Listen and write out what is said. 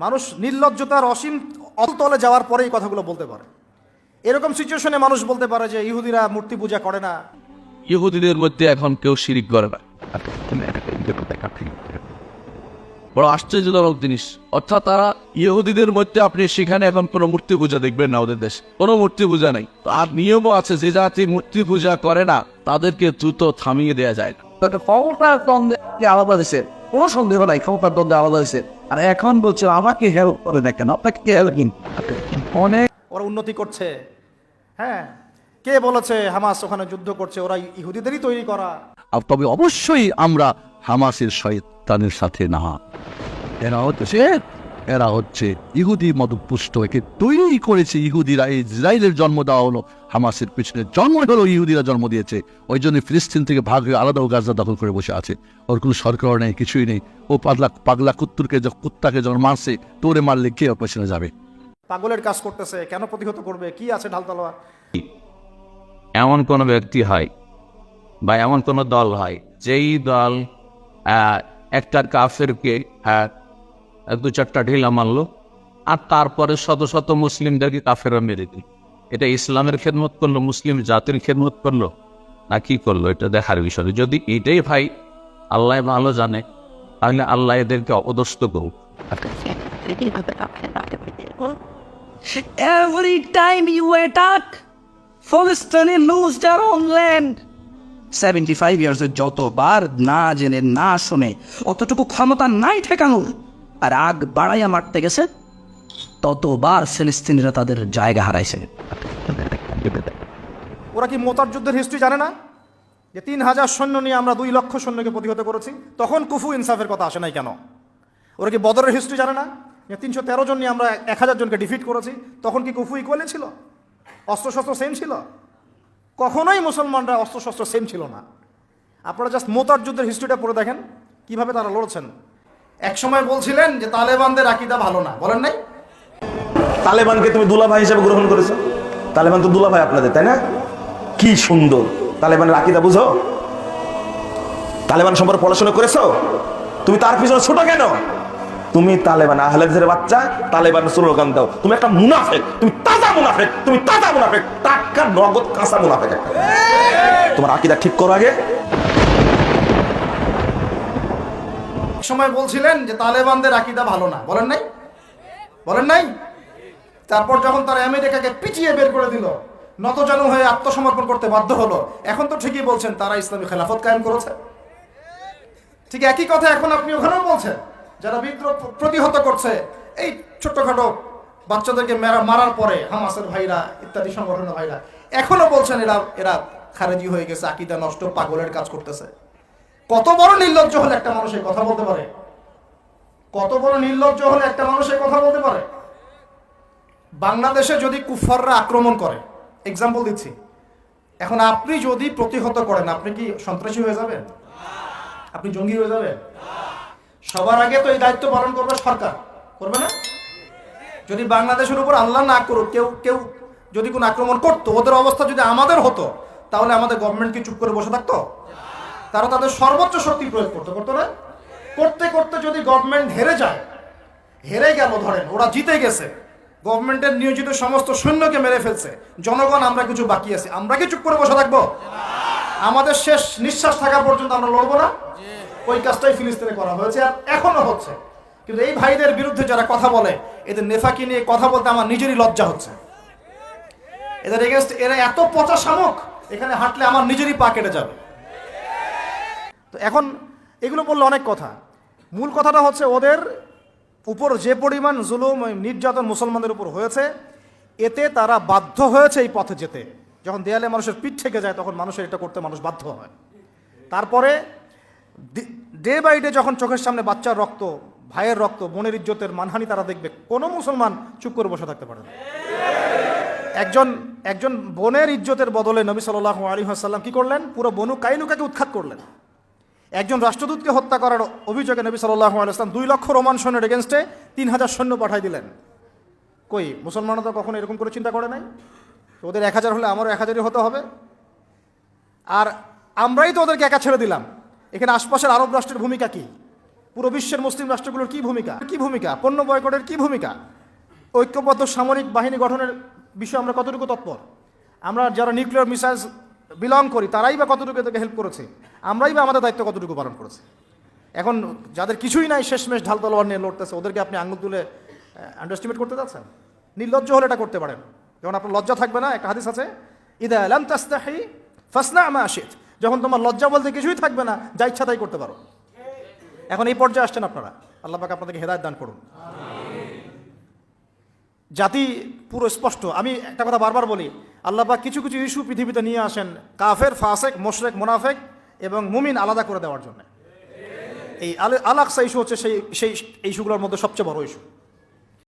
মানুষ নির্লজ্জতার অসীম অতলে যাওয়ার পরে এই কথাগুলো বলতে পারে। এরকম সিচুয়েশনে মানুষ বলতে পারে যে ইহুদিরা মূর্তি পূজা করে না। ইহুদিদের মধ্যে এখন কেউ শিরিক করে না। বড় আশ্চর্যজনক জিনিস। অর্থাৎ তারা ইহুদিদের মধ্যে আপনি সেখানে এখন কোনো মূর্তি পূজা দেখবেন না ওদের দেশে। কোনো মূর্তি পূজা নাই। আর নিয়মও আছে যে জাতি মূর্তি পূজা করে না তাদেরকে দ্রুত থামিয়ে দেওয়া যায় না। আলাদা দিছে কোনো সন্দেহ নাই ক্ষমতার দ্বন্দ্বে আলাদা হয়েছে। আর এখন বলছে আমাকে হেল্প করে দেখেন আপনাকে কে হেল্প অনেক ওরা উন্নতি করছে। হ্যাঁ কে বলেছে হামাস ওখানে যুদ্ধ করছে? ওরা ইহুদিদেরই তৈরি করা। আর তবে অবশ্যই আমরা হামাসের শয়তানের সাথে না। এরা হচ্ছে এরা হচ্ছে ইহুদি মদপুষ্ট। একে তৈরি করেছে ইহুদিরা এই ইসরায়েলের জন্ম দেওয়া হলো হামাসের পিছনে জন্ম হলো ইহুদিরা জন্ম দিয়েছে। ওই জন্য ফিলিস্তিন থেকে ভাগ হয়ে আলাদা ও গাজা দখল করে বসে আছে। ওর কোনো সরকার নেই কিছুই নেই। ও পাগলা পাগলা কুত্তুরকে যখন কুত্তাকে যখন মারছে তোরে মারলে কে ওর পেছনে যাবে? পাগলের কাজ করতেছে কেন প্রতিহত করবে? কি আছে ঢালতলোয়া এমন কোনো ব্যক্তি হয় বা এমন কোনো দল হয় যেই দল আহ, একটা কাফেরকে হ্যাঁ দু চারটা ঢিলা মারলো আর তারপরে শত শত মুসলিমদেরকে কাফেরা মেরে দিল। এটা ইসলামের খেদমত করল মুসলিম জাতির খেদমত করল না কি করল এটা দেখার বিষয়। যদি এটাই ভাই আল্লাহ ভালো জানে তাহলে আল্লাহ এদেরকে অপদস্থ করুক। Every time you attack, Palestinians lose their own land. Seventy five ইয়ার্সের যতবার না জেনে না শুনে অতটুকু ক্ষমতা নাই ঠেকানোর। আর আগ বাড়াইয়া মারতে গেছে, ততবার ফিলিস্তিনিরা তাদের জায়গা হারাইছে। ওরা কি মোতার যুদ্ধের হিস্ট্রি জানে না? যে তিন হাজার সৈন্য নিয়ে আমরা দুই লক্ষ সৈন্যকে প্রতিহত করেছি, তখন কুফু ইনসাফের কথা আসে নাই কেন? ওরা কি বদরের হিস্ট্রি জানে না? যে তিনশো তেরো জন নিয়ে আমরা এক হাজার জনকে ডিফিট করেছি, তখন কি কুফু ইকুয়ালি ছিল? অস্ত্রশস্ত্র সেম ছিল? কখনোই মুসলমানরা অস্ত্রশস্ত্র সেম ছিল না। আপনারা জাস্ট মোতার যুদ্ধের হিস্ট্রিটা পড়ে দেখেন, কীভাবে তারা লড়ছেন। একসময় বলছিলেন যে তালেবানদের আকিদা ভালো না। বলেন নাই? তালেবানকে তুমি দুলাভাই হিসেবে গ্রহণ করেছ? তালেবান তো দুলাভাই আপনাদের, তাই না? কি সুন্দর। তালেবানের আকিদা বুঝো? তালেবান সম্পর্কে পড়াশোনা করেছ? তুমি তার পিছনে ছোট কেন? তুমি তালেবান আহলেদের বাচ্চা তালেবান স্লোগান দাও। তুমি একটা মুনাফেক, তুমি তাজা মুনাফেক, তুমি তাজা মুনাফেক, টাটকা, নগদ, কাঁচা মুনাফেক তোমার আকিদা ঠিক করো আগে। সময় বলছিলেন যে তালেবানদের আকিদা ভালো না। বলেন নাই? বলেন নাই? তারপর যখন তারা আমেরিকাকে পিছিয়ে বের করে দিল নত নতজানু হয়ে আত্মসমর্পণ করতে বাধ্য হলো, এখন তো ঠিকই বলছেন তারা ইসলামী খেলাফত কায়েম করেছে। ঠিক একই কথা এখন আপনি ওখানেও বলছেন, যারা বিদ্রোহ প্রতিহত করছে, এই ছোট্টখাটো বাচ্চাদেরকে মেরা, মারার পরে হামাসের ভাইরা, ইত্যাদি সংগঠনের ভাইরা, এখনও বলছেন এরা এরা খারেজি হয়ে গেছে, আকিদা নষ্ট, পাগলের কাজ করতেছে। কত বড় নির্লজ্জ হলে একটা মানুষ এই কথা বলতে পারে? কত বড় নির্লজ্জ হলে একটা মানুষ এই কথা বলতে পারে? বাংলাদেশে যদি কুফাররা আক্রমণ করে এক্সাম্পল দিচ্ছি। এখন আপনি যদি প্রতিহত করেন, আপনি কি সন্ত্রাসী হয়ে যাবেন? আপনি জঙ্গি হয়ে যাবেন? সবার আগে তো এই দায়িত্ব পালন করবে সরকার, করবে না? যদি বাংলাদেশের উপর আল্লাহ না করুক, কেউ কেউ যদি কোনো আক্রমণ করতো, ওদের অবস্থা যদি আমাদের হতো, তাহলে আমাদের গভর্নমেন্ট কি চুপ করে বসে থাকতো? তারা তাদের সর্বোচ্চ শক্তি প্রয়োগ করতে, করতো না? করতে করতে যদি গভর্নমেন্ট হেরে যায়, হেরে গেল ধরেন, ওরা জিতে গেছে গভর্নমেন্টের নিয়োজিত সমস্ত সৈন্যকে মেরে ফেলছে, জনগণ আমরা কিছু বাকি আছি, আমরা কি চুপ করে বসে থাকব? আমাদের শেষ নিঃশ্বাস থাকা পর্যন্ত আমরা লড়বো না? ওই কাজটাই ফিলিস্তিনে করা হয়েছে আর এখনও হচ্ছে। কিন্তু এই ভাইদের বিরুদ্ধে যারা কথা বলে, এদের নেফাকি নিয়ে কথা বলতে আমার নিজেরই লজ্জা হচ্ছে। এদের এগেনস্ট এরা এত পচা শামুক, এখানে হাঁটলে আমার নিজেরই পা কেটে যাবে। তো এখন এগুলো বললে অনেক কথা। মূল কথাটা হচ্ছে ওদের উপর যে পরিমাণ জুলুম নির্যাতন মুসলমানদের উপর হয়েছে, এতে তারা বাধ্য হয়েছে এই পথে যেতে। যখন দেয়ালে মানুষের পিঠ থেকে যায়, তখন মানুষের এটা করতে মানুষ বাধ্য হয়। তারপরে ডে বাই ডে যখন চোখের সামনে বাচ্চার রক্ত, ভাইয়ের রক্ত, বোনের ইজ্জতের মানহানি তারা দেখবে, কোনো মুসলমান চুপ করে বসে থাকতে পারে না। একজন একজন বোনের ইজ্জতের বদলে নবী সাল্লাহ আলী হাসাল্লাম কি করলেন? পুরো বনু কাইনুকাকে উৎখাত করলেন। একজন রাষ্ট্রদূতকে হত্যা করার অভিযোগে নবী সাল্লাহ আলাইসলাম দুই লক্ষ রোমান সৈন্যের এগেনস্টে তিন হাজার সৈন্য পাঠাই দিলেন। কই, মুসলমানরা তো কখনো এরকম করে চিন্তা করে নাই? ওদের এক হাজার হলে আমারও এক হাজারই হতে হবে। আর আমরাই তো ওদেরকে একা ছেড়ে দিলাম। এখানে আশপাশের আরব রাষ্ট্রের ভূমিকা কি? পুরো বিশ্বের মুসলিম রাষ্ট্রগুলোর কি ভূমিকা? কি ভূমিকা? পণ্য বয়কটের কি ভূমিকা? ঐক্যবদ্ধ সামরিক বাহিনী গঠনের বিষয়ে আমরা কতটুকু তৎপর? আমরা যারা নিউক্লিয়ার মিসাইলস বিলং করি, তারাই বা কতটুকু এদেরকে হেল্প করেছে? আমরাই বা আমাদের দায়িত্ব কতটুকু পালন করেছে? এখন যাদের কিছুই নাই, শেষমেশ ঢাল তলোয়ার নিয়ে লড়তেছে, ওদেরকে আপনি আঙুল তুলে আন্ডারস্টিমেট করতে যাচ্ছেন? নির্লজ্জ হলে এটা করতে পারেন। যখন আপনার লজ্জা থাকবে না, একটা হাদিস আছে, ইদা আলাম তাস্তাহি ফাসনা আমা আশিত যখন তোমার লজ্জা বলতে কিছুই থাকবে না, যা ইচ্ছা তাই করতে পারো। এখন এই পর্যায়ে আসছেন আপনারা। আল্লাহ পাক আপনাদেরকে হেদায়ত দান করুন। জাতি পুরো স্পষ্ট। আমি একটা কথা বারবার বলি আল্লাহ পাক কিছু কিছু ইস্যু পৃথিবীতে নিয়ে আসেন কাফের, ফাসেক, মোশরেক, মোনাফেক এবং মুমিন আলাদা করে দেওয়ার জন্য। এই আল আলাকসা ইস্যু হচ্ছে সেই সেই ইস্যুগুলোর মধ্যে সবচেয়ে বড় ইস্যু